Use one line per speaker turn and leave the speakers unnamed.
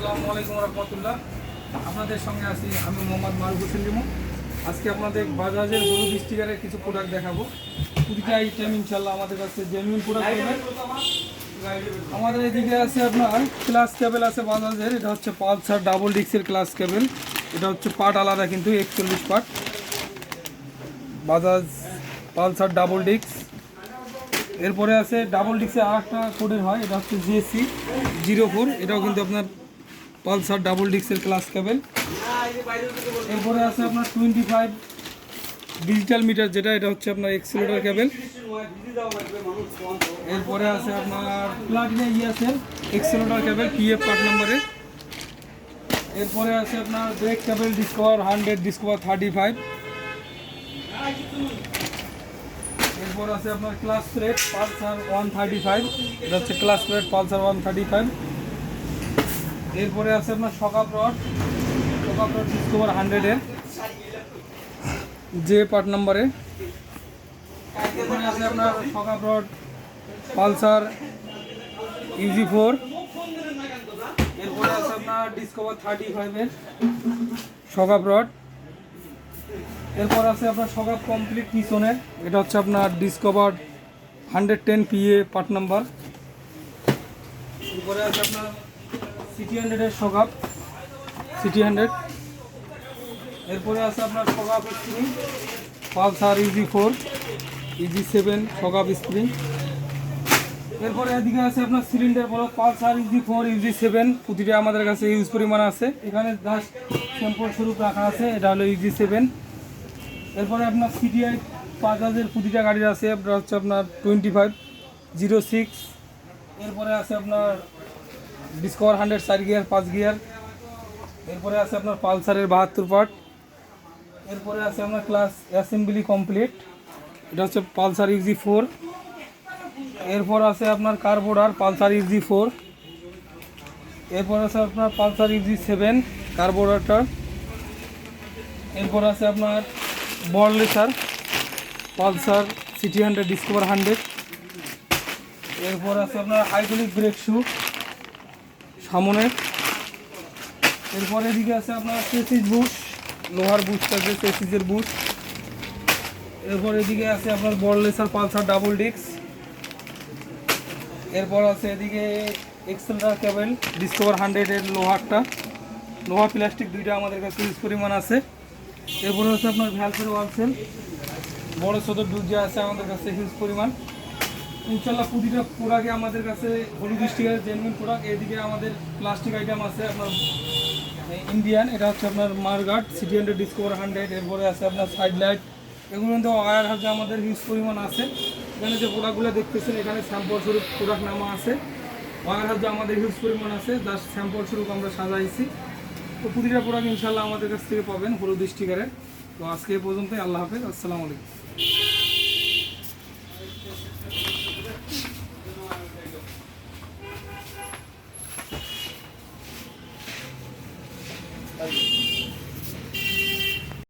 আসসালামু আলাইকুম রহমতুল্লাহ। আপনাদের সঙ্গে আছি আমি মোহাম্মদ মারুফ হোসেন লিমু আজকে আপনাদের বাজাজের হলুদ স্টিকারের কিছু প্রোডাক্ট দেখাবো। প্রতিটা আইটেম ইনশাল্লাহ আমাদের কাছে জেনুইন প্রোডাক্ট হবে আমাদের এদিকে আছে আপনার ক্লাস কেবল আছে বাজাজের, এটা হচ্ছে পালসার ডাবল ডিক্সের ক্লাস কেবল এটা হচ্ছে পার্ট আলাদা কিন্তু একচল্লিশ পার্ট বাজাজ পালসার ডাবল ডিক্স। এরপরে আছে ডাবল ডিক্সে আর একটা কোডের হয়, এটা হচ্ছে জিএসসি জিরো ফোর। এটাও কিন্তু আপনার পালসার ডাবল ডিক্সের ক্লাস কেবল। এরপরে আছে আপনার টোয়েন্টি ফাইভ ডিজিটাল মিটার যেটা, এটা হচ্ছে আপনার এক্সেলেটার কেবল। এরপরে আছে আপনার প্লাটিনা ইয়াসের এক্সেলেটার কেবল পিএফ পার্ট নাম্বারে এরপরে আছে আপনার brake cable Discover hundred Discover thirty five এরপর আছে আপনার clutch plate Pulsar one thirty five এটা হচ্ছে clutch plate Pulsar one thirty five এরপরে আছে আপনার সকাপ রড সকাপ রড ডিসকভার হান্ড্রেডের যে পার্ট নাম্বারে। এরপরে আছে আপনার সকাপ রড পালসার ইউজি ফোর এরপরে আছে আপনার ডিসকভার থার্টি ফাইভের সকাপ রড এরপর আছে আপনার সকাপ কমপ্লিট পিছনের এটা হচ্ছে আপনার ডিসকভার হান্ড্রেড টেন পিএ পার্ট নাম্বার এরপরে আছে আপনার সিটি হান্ড্রেডের সকাপ। সিটি হান্ড্রেড এরপরে আছে আপনার সকাপ spring Pulsar UG four UG seven সকাপ spring এরপরে এদিকে আছে আপনার সিলিন্ডার বলো Pulsar UG four UG seven প্রতিটা আমাদের কাছে ইউজ পরিমাণ আছে। এখানে জাস্ট স্যাম্পল স্বরূপ রাখা আছে। এটা হলো ইজি সেভেন এরপরে আপনার সিটিআই পাঁচ হাজার প্রতিটা গাড়ির আছে। আপনার হচ্ছে আপনার টোয়েন্টি ফাইভ জিরো সিক্স এরপরে আছে আপনার ডিসকভার হান্ড্রেড চার গিয়ার পাঁচ গিয়ার এরপরে আছে আপনার পালসারের বাহাত্তর পার্ট। এরপরে আছে আপনার ক্লাস অ্যাসেম্বলি কমপ্লিট এটা হচ্ছে পালসার ইউজি ফোর এরপর আছে আপনার কার্বোর্ডার পালসার ইউজি ফোর এরপর আছে আপনার পালসার ইউজি সেভেন কার্বোর্ডারটা এরপর আছে আপনার বড়লেসার Pulsar CT hundred Discover hundred এরপর আছে আপনার হাইড্রোলিক ব্রেক শু সামনের এরপর এদিকে আছে আপনার চেসিস বুশ, লোহার বুশটা যে চেসিসের বুশ। এরপর এদিকে আছে আপনার বড়লেসার পালসার ডাবল ডিস্ক। এরপর আছে এদিকে এক্সেলটার কেবল, ডিসকভার হান্ড্রেডের লোহারটা। লোহা প্লাস্টিক দুইটা আমাদের কাছে ইউজ পরিমাণ আছে। এরপরে হচ্ছে আপনার ভ্যালসের ওয়ালসেল বড় ছোট যে আছে আমাদের কাছে হিউজ পরিমাণ। ইনশাল্লাহ প্রতিটা প্রোডাক্টে আমাদের কাছে হলুদ স্টিকারের জেনুইন প্রোডাক্ট এদিকে আমাদের প্লাস্টিক আইটেম আছে আপনার ইন্ডিয়ান এটা হচ্ছে আপনার mudguard CT hundred Discover hundred এরপরে আছে আপনার সাইড লাইট এগুলো কিন্তু ওয়ার হাজার আমাদের হিউজ পরিমাণ আছে। এখানে যে প্রোডাক্টগুলো দেখতেছেন, এখানে স্যাম্পল স্বরূপ প্রোডাক্ট নামা আছে। ওয়ার হাজার আমাদের হিউজ পরিমাণ আছে জাস্ট স্যাম্পল স্বরূপ আমরা সাজাইছি। তো প্রতিটা প্রোডাক্ট ইনশাল্লাহ আমাদের কাছ থেকে পাবেন হলুদ স্টিকারের তো আজকে এ পর্যন্তই, আল্লাহ হাফেজ, আসসালামু আলাইকুম।